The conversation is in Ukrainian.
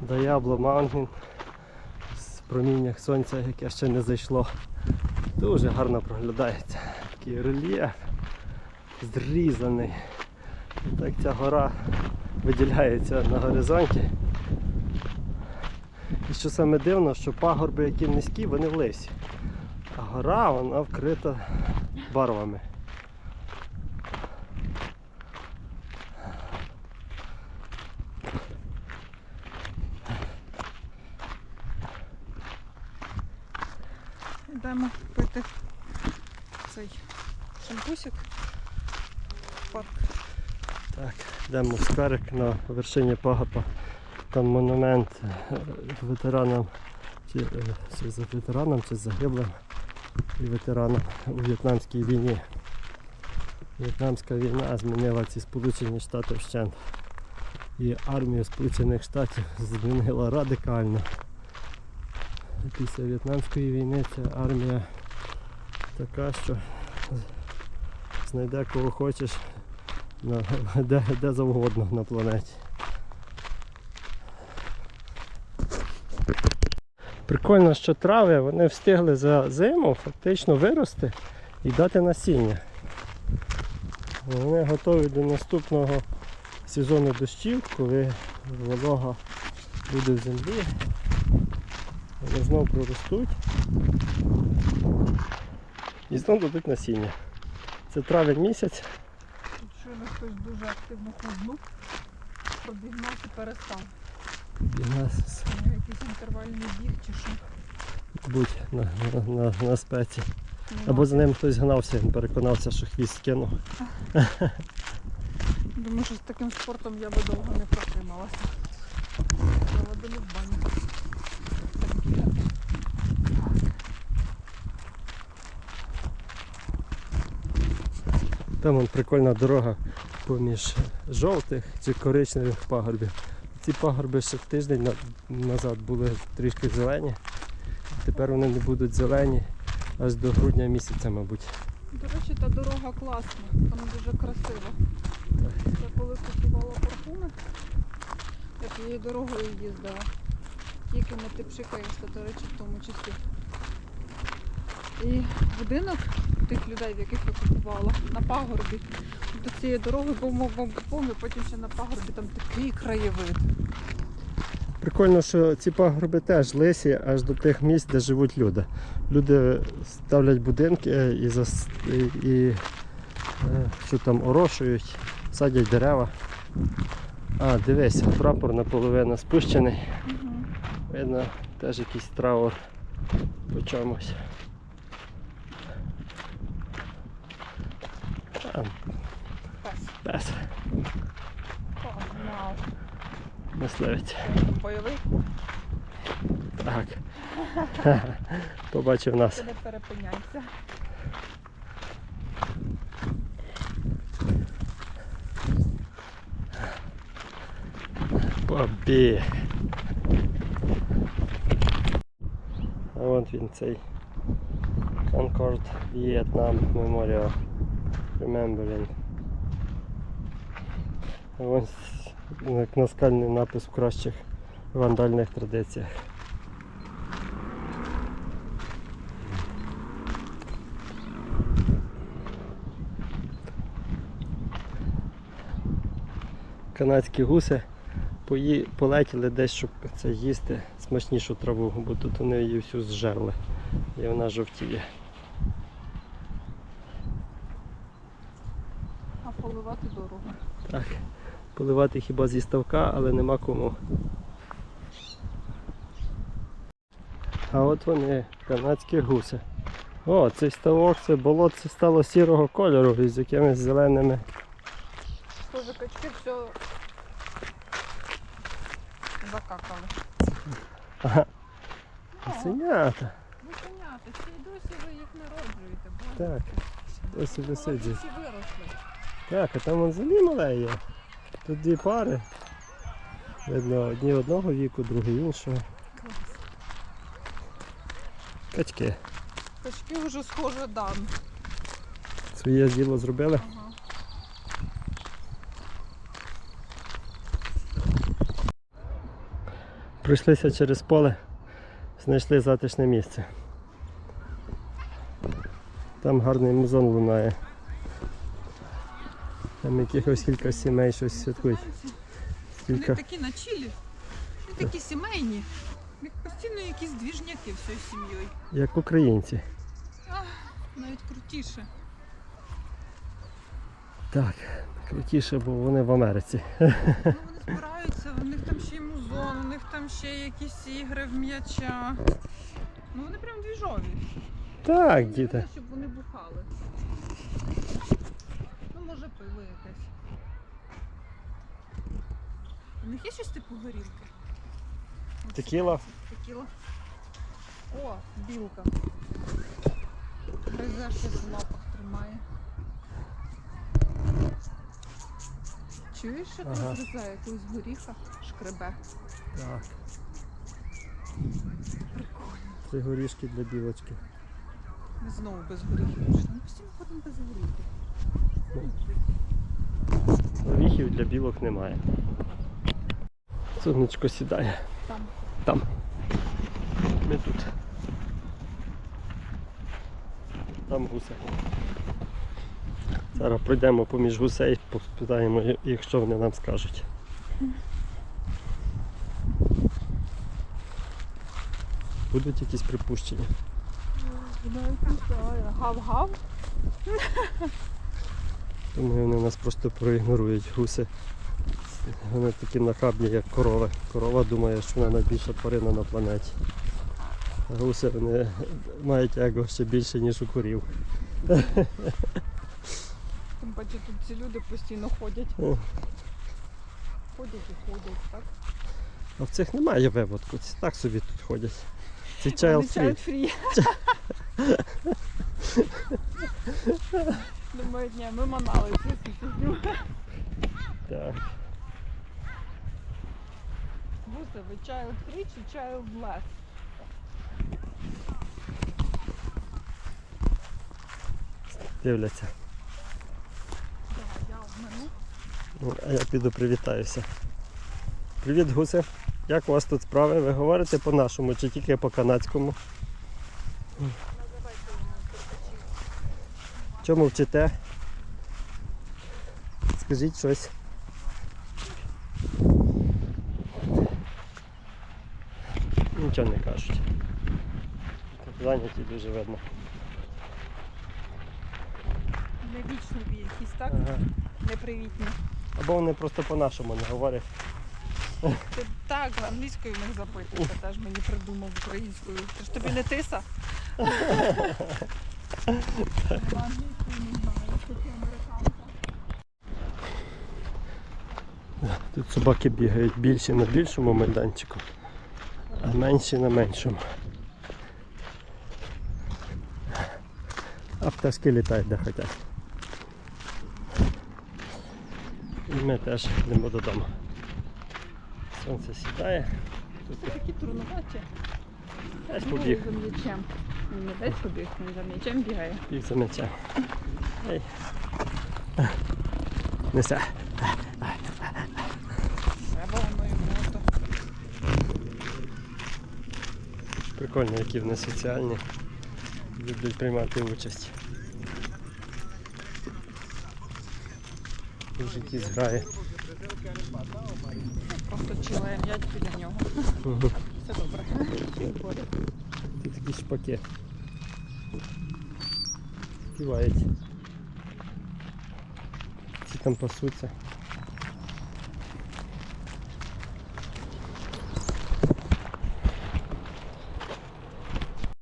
Даябло Маунтін з проміннях сонця, яке ще не зайшло. Дуже гарно проглядається. Такий рельєф зрізаний. І так ця гора виділяється на горизонті. І що саме дивно, що пагорби, які низькі, вони в лисі. А гора вона вкрита барвами. Йдемо пити цей шампусик в парк. Так, йдемо в скверик на вершині пагорба. Там монумент е, ветеранам, чи, е, чи за ветеранам, чи загиблим і ветеранам у В'єтнамській війні. В'єтнамська війна змінила ці Сполучені Штати вщент. І армію Сполучених Штатів змінила радикально. Після В'єтнамської війни ця армія така, що знайде кого хочеш на, де, де завгодно на планеті. Прикольно, що трави вони встигли за зиму фактично вирости і дати насіння. Вони готові до наступного сезону дощів, коли волога буде в землі. Вони знову проростуть і знову дадуть насіння. Це травень місяць. Щойно хтось дуже активно ходнув, пробігнав і перестав. Нас Ну, Якийсь інтервальний біг чи що. будь на, на, на, на спеці. Ну, Або за ним хтось гнався, він переконався, що хвіст кинув. Думаю, що з таким спортом я би довго не протрималася. Проводили в баню. Там вон прикольна дорога поміж жовтих чи коричневих пагорбів. Ці пагорби ще тиждень на- назад були трішки зелені. Тепер вони не будуть зелені аж до грудня місяця, мабуть. До речі, та дорога класна, там дуже красиво. Я коли купувала парфуми, я тією дорогою їздила. Якими ти пшикаєшся, до речі, в тому числі. І будинок тих людей, в яких я купувала, на пагорбі. До цієї дороги був мов бомб і потім ще на пагорбі там такий краєвид. Прикольно, що ці пагорби теж лисі аж до тих місць, де живуть люди. Люди ставлять будинки і, зас... і, і е, що там орошують, садять дерева. А, дивись, прапор наполовину спущений. Видно, теж якийсь траур по чомусь. А, Пес. Погнав. мисливець. Бойовий, Так. Побачив нас. не перепиняйся. Побіг. А от він цей Concord Vietnam Memorial Remembering. Ось як наскальний напис в кращих вандальних традиціях. Канадські гуси пої... полетіли десь, щоб це їсти смачнішу траву, бо тут вони її всю зжерли і вона жовтіє. А поливати дорогу. Так, поливати хіба зі ставка, але нема кому. А от вони, канадські гуси. О, цей ставок, це болотце стало сірого кольору із якимись зеленими. Схоже, качки все закакали. Ага, синята. ну понятно, ще й досі ви їх народжуєте, боже. Так, ось і висиджують. Всі виросли. Так, а там вон землі мале є. Тут дві пари. Видно, одні одного віку, другі іншого. Клас. Качки. Качки вже схоже дан. Своє діло зробили. Ага. Пройшлися через поле, знайшли затишне місце. Там гарний музон лунає. Там якихось кілька сімей щось святкують. Вони Кілька. такі на чилі. Вони такі сімейні. Постійно якісь двіжняки всією сім'єю. Як українці. Навіть крутіше. Так, крутіше, бо вони в Америці. Ну, вони збираються, у них там ще й музон, у них там ще якісь ігри в м'яча. Ну вони прям двіжові. Так, діти. щоб вони бухали. Може, пиво якесь. У них є щось типу горілки? Текіла. Текіла. О, білка. Гризе щось в лапах тримає. Чуєш, що Ага. ти гризе якусь горіха шкребе? Так. Прикольно. Це горішки для білочки. Ми знову без горіхів пішли. Ми постійно ходимо без горіхів. Оріхів для білок немає. Сонечко сідає. Там. Там. Ми тут. Там гуси. Зараз пройдемо поміж гусей, спитаємо їх, що вони нам скажуть. Будуть якісь припущення. Гав-гав. Думаю, вони нас просто проігнорують гуси. Вони такі нахабні, як корови. Корова думає, що вона найбільша тварина на планеті. А гуси вони мають его ще більше, ніж у корів. Тим паче тут ці люди постійно ходять. О. Ходять і ходять, так? А в цих немає виводку, ці так собі тут ходять. Це child free. child free. Думають, ні, ми манали цю фігню. Так. Гуси, ви child free чи childless? Дивляться. Я обману. Ну, а я піду привітаюся. Привіт, гуси. Як у вас тут справи? Ви говорите по-нашому чи тільки по-канадському? Чому вчите? Скажіть щось. Нічого не кажуть. Зайняті дуже видно. Невічливі якісь, так? Ага. Непривітні. Або вони просто по-нашому не говорять. Ти так англійською в них теж мені придумав українською. Ти ж тобі не тиса? Тут собаки бігають більші на більшому майданчику, а менші на меншому. А пташки літають де хочуть. І ми теж йдемо додому. Сонце сідає, Це такі трудноваті. Побіг, за м'ячем. Він не десь побіг, він за м'ячем бігає. біг за м'ячем. Ей. Несе. Треба воно йому то. Прикольно, які вони соціальні. Люблять приймати участь. У житті зграє. Просто чилає м'яч біля нього. Все добре. Тут такі шпаки. Співають. Ці там пасуться.